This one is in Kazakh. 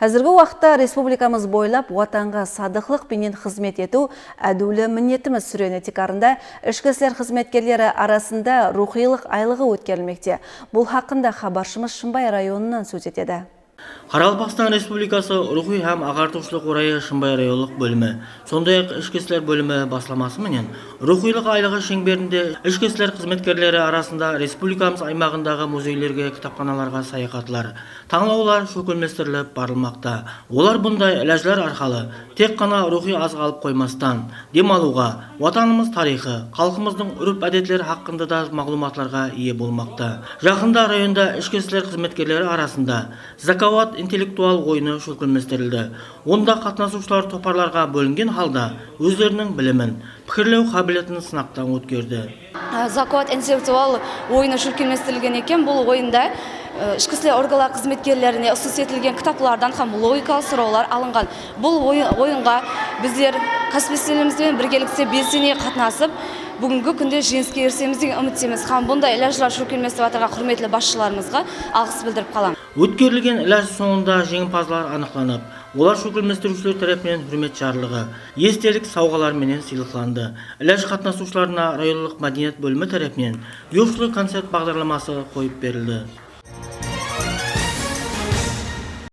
Әзіргі уақытта республикамыз бойлап ватанға садықлық пенен қызмет ету әдулі мінетіміз сүрені текарында ішкі істер қызметкерлері арасында рухилық айлығы өткерілмекте. Бұл хақында хабаршымыз Шымбай районынан сөз етеді. Қарақалпақстан Республикасы рухи һәм ағартушылық орайы Шымбай районлық бөлімі, сондай-ақ ішкі істер бөлімі басламасы менен рухилық айлығы шеңберінде ішкі істер қызметкерлері арасында республикамыз аймағындағы музейлерге, кітапханаларға саяхатлар, таңлаулар шөкілместіріліп барылмақта. Олар бұндай ләжлер арқалы тек қана рухи азық алып қоймастан, демалуға, ватанымыз тарихы, халқымыздың үріп әдетлері хақында да мағлұматларға ие болмақта. Жақында районда ішкі істер қызметкерлері арасында Закават интеллектуал ойыны шөкілместірілді. Онда қатынасушылар топарларға бөлінген халда өздерінің білімін, пікірлеу қабілетін сынақтан өткерді. закуат интеллектуал ойыны шүркелместірілген екен бұл ойында э, ішкі істер қызметкерлеріне ұсыныс етілген кітаплардан һәм логикалық сұраулар алынған бұл ойы- ойынға біздер кәсіпкерлерімізбен біргелікте белсене қатынасып бүгінгі күнде жеңіске ерісеміз деген үміттеміз һәм бұндай ләжлар шүркелместіріп жатырған құрметті басшыларымызға алғыс білдіріп қаламын Өткерілген ләж соңында жеңімпазлар анықтанып, олар шөкілместірушілер тарапынан құрмет жарлығы, естелік сауғалар менен сыйлықланды. Ләж қатынасушыларына районлық мәдениет бөлімі тарапынан Йошлы концерт бағдарламасы қойып берілді.